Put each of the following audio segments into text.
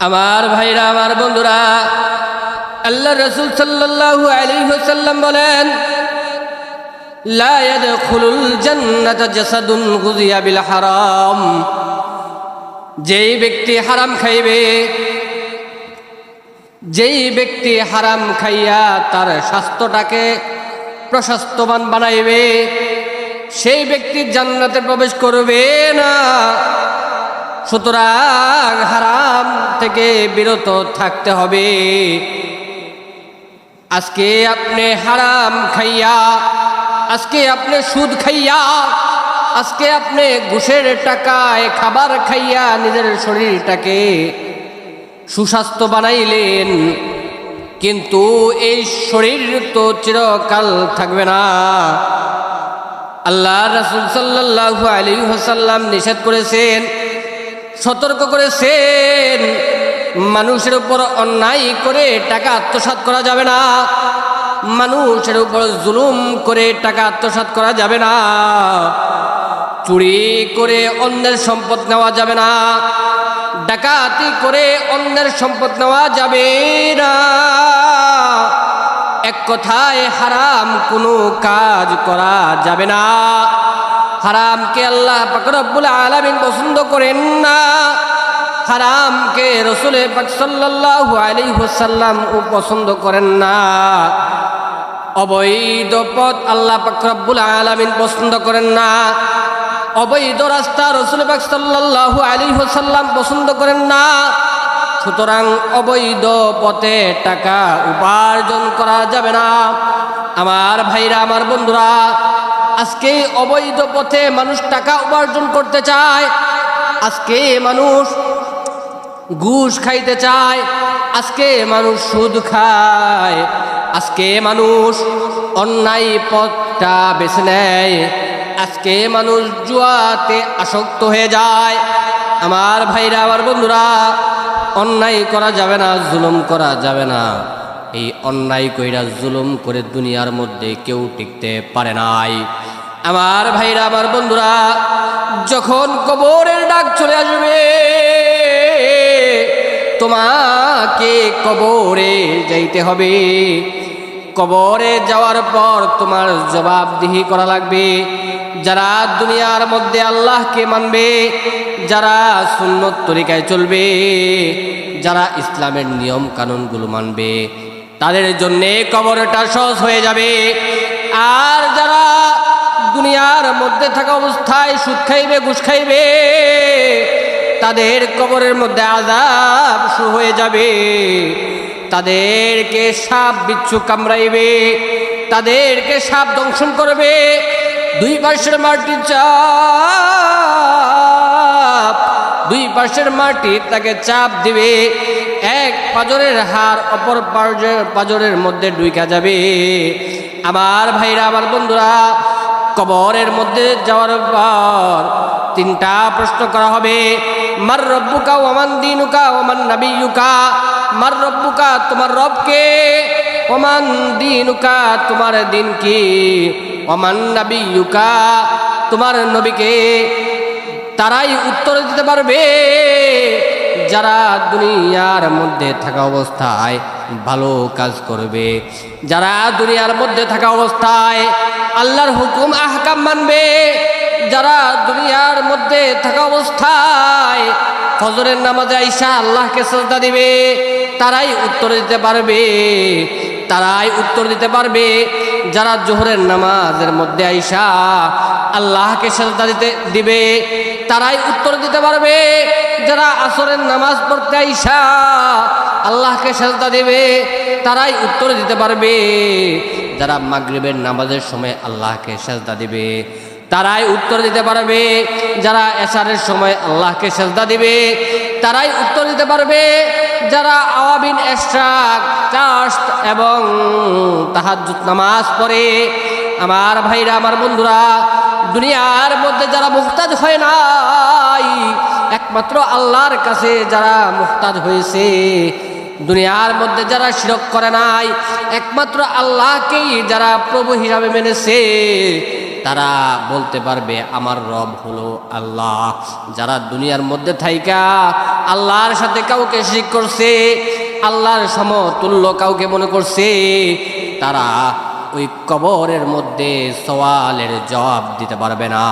আমার ভাইরা, আমার বন্ধুরা, আল্লাহ রসুল সাল্লাল্লাহু আলাইহি ওয়াসাল্লাম বলেন হারাম। যেই ব্যক্তি হারাম খাইবে, যেই ব্যক্তি হারাম খাইয়া তার স্বাস্থ্যটাকে প্রশস্তবান বানাইবে, সেই ব্যক্তি জান্নাতে প্রবেশ করবে না। সুতরাং হারাম থেকে বিরত থাকতে হবে। আজকে আপনি হারাম খাইয়া, আজকে আপনি সুদ খাইয়া, আজকে আপনি ঘুষের টাকায় খাবার খাইয়া নিজের শরীরটাকে সুস্বাস্থ্য বানাইলেন, কিন্তু এই শরীর তো চিরকাল থাকবে না। আল্লাহ রসুল সাল্লাহ আলী হাসাল্লাম নিষেধ করেছেন সতর্ক করেছেন। মানুষের উপর অন্যায় করে টাকা আত্মসাৎ করা যাবে না। মানুষের উপর জুলুম করে টাকা আত্মসাৎ করা যাবে না। চুরি করে অন্যের সম্পদ নেওয়া যাবে না। ডাকাতি করে অন্যের সম্পদ নেওয়া যাবে না। এক কথায় হারাম কোনো কাজ করা যাবে না। হারামকে আল্লাহ পাকরবুল আলমিন পছন্দ করেন না। হারামকে রসুল পাক সাল্লাল্লাহু আলাইহি ওয়াসাল্লাম ও পছন্দ করেন না। অবৈধ পথ আল্লাহ পাক রব্বুল আলামিন পছন্দ করেন না। অবৈধ রাস্তা রসুল পাক সাল্লাল্লাহু আলাইহি ওয়াসাল্লাম পছন্দ করেন না। সুতরাং অবৈধ পথে টাকা উপার্জন করা যাবে না। আমার ভাইরা, আমার বন্ধুরা আজকে অবৈধ পথে মানুষ টাকা উপার্জন করতে চায়, আজকে মানুষ ঘুষ খাইতে চায়, আজকে মানুষ সুদ খায়, আজকে মানুষ অন্যায় পথটা বেছে নেয়, আজকে মানুষ জুয়াতে আসক্ত হয়ে যায়। আমার ভাইরা, আমার বন্ধুরা, অন্যায় করা যাবে না, জুলুম করা যাবে না। এই অন্যায় কইরা জুলুম করে দুনিয়ার মধ্যে কেউ টিকতে পারে নাই। আমার ভাইরা, আমার বন্ধুরা, যখন কবরের ডাক চলে আসবে, তোমাকে কবরে যাইতে হবে। কবরে যাওয়ার পর তোমার জবাবদিহি করা লাগবে। যারা দুনিয়ার মধ্যে আল্লাহকে মানবে, যারা সুন্নত তরিকায় চলবে, যারা ইসলামের নিয়ম কানুনগুলো মানবে, তাদের জন্যে কবরটা সহজ হয়ে যাবে। আর দুনিয়ার মধ্যে থাকা অবস্থায় সুদ খাইবে, ঘুষ খাইবে, তাদের কবরের মধ্যে আজাব শুরু হয়ে যাবে। তাদেরকে সাপ বিচ্ছু কামড়াইবে, তাদেরকে সাপ দংশন করবে। দুই পাশের মাটি চাপ, দুই পাশের মাটি তাকে চাপ দিবে। এক পাজরের হার অপর পাজরের মধ্যে ডুইকা যাবে। আমার ভাইরা, আমার বন্ধুরা কবরের মধ্যে যাওয়ার পর তিনটা প্রশ্ন করা হবে। মার রব্বুকা ওমান দিনুকা ওমান নাবিয়ুকা। মার রব্বুকা, তোমার রবকে। ওমান দিনুকা, তোমার দিন কি ওমান নাবিয়ুকা, তোমার নবীকে। তারাই উত্তর দিতে পারবে, যারা দুনিয়ার মধ্যে থাকা অবস্থায় ভালো কাজ করবে। যারা দুনিয়ার মধ্যে থাকা অবস্থায় আল্লাহর হুকুম আহকাম মানবে। যারা দুনিয়ার মধ্যে থাকা অবস্থায় ফজরের নামাজে আইসা আল্লাহকে শ্রদ্ধা দিবে, তারাই উত্তর দিতে পারবে। তারাই উত্তর দিতে পারবে। যারা জোহরের নামাজের মধ্যে আইসা আল্লাহকে শ্রদ্ধা দিতে, দিবে, তারাই উত্তর দিতে পারবে। যারা আসরের নামাজ পড়তে আইসা আল্লাহকে শ্রদ্ধা দিবে, তারাই উত্তর দিতে পারবে। যারা মাগরিবের নামাজের সময় আল্লাহকে সেজদা দিবে, তারাই উত্তর দিতে পারবে। যারা এসারের সময় আল্লাহকে সেজদা দিবে, তারাই উত্তর দিতে পারবে। যারা আওয়াবিন এশরাক চাষ এবং তাহাজ্জুদ নামাজ পড়ে, আমার ভাইরা, আমার বন্ধুরা, দুনিয়ার মধ্যে যারা মুহতাজ হয় নাই, একমাত্র আল্লাহর কাছে যারা মুহতাজ হয়েছে দুনিয়ার মধ্যে যারা শিরক করে নাই, একমাত্র আল্লাহকেই যারা প্রভু হিসাবে মেনেছে, তারা বলতে পারবে, আমার রব হলো আল্লাহ। যারা দুনিয়ার মধ্যে থাইকা আল্লাহর সাথে কাউকে শিখ করছে, আল্লাহর সমতুল্য কাউকে মনে করছে, তারা ওই কবরের মধ্যে সওয়ালের জবাব দিতে পারবে না।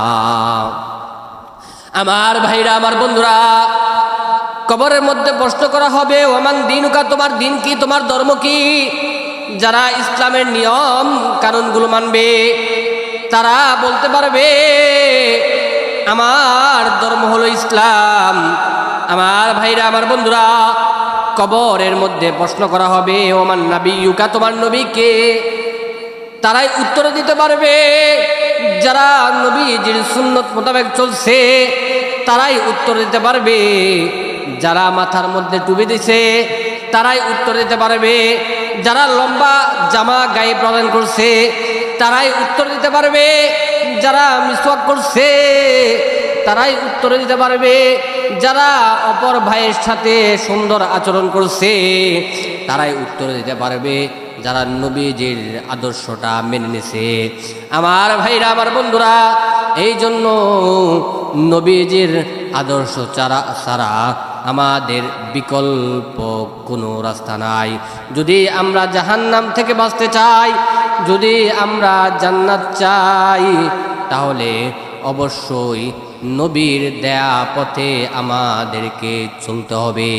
আমার ভাইরা, আমার বন্ধুরা কবরের মধ্যে প্রশ্ন করা হবে, ওমান দিনুকা, তোমার দিন কি? তোমার ধর্ম কি? যারা ইসলামের নিয়ম, কানুনগুলো মানবে, তারা বলতে পারবে, আমার ধর্ম হলো ইসলাম। আমার ভাইরা, আমার বন্ধুরা, কবরের মধ্যে প্রশ্ন করা হবে, ওমান নবী ইউকা তোমার নবী কে? তারাই উত্তর দিতে পারবে, যারা নবীজির সুন্নত মোতাবেক চলছে, তারাই উত্তর দিতে পারবে। যারা মাথার মধ্যে টুপি দিছে, তারাই উত্তর দিতে পারবে। যারা লম্বা জামা গায়ে প্রদান করছে, তারাই উত্তর দিতে পারবে। যারা মিসওয়াক করছে, তারাই উত্তর দিতে পারবে। যারা অপর ভাইয়ের সাথে সুন্দর আচরণ করছে, তারাই উত্তর দিতে পারবে। যারা নবীজির আদর্শটা মেনে নিছে। আমার ভাইরা, আমার বন্ধুরা এই জন্য নবীজির আদর্শ চারা ছাড়া আমাদের বিকল্প কোনো রাস্তা নাই। যদি আমরা জাহান্নাম থেকে বাঁচতে চাই, যদি আমরা জান্নাত চাই, তাহলে অবশ্যই নবীর দেয়া পথে আমাদেরকে চলতে হবে।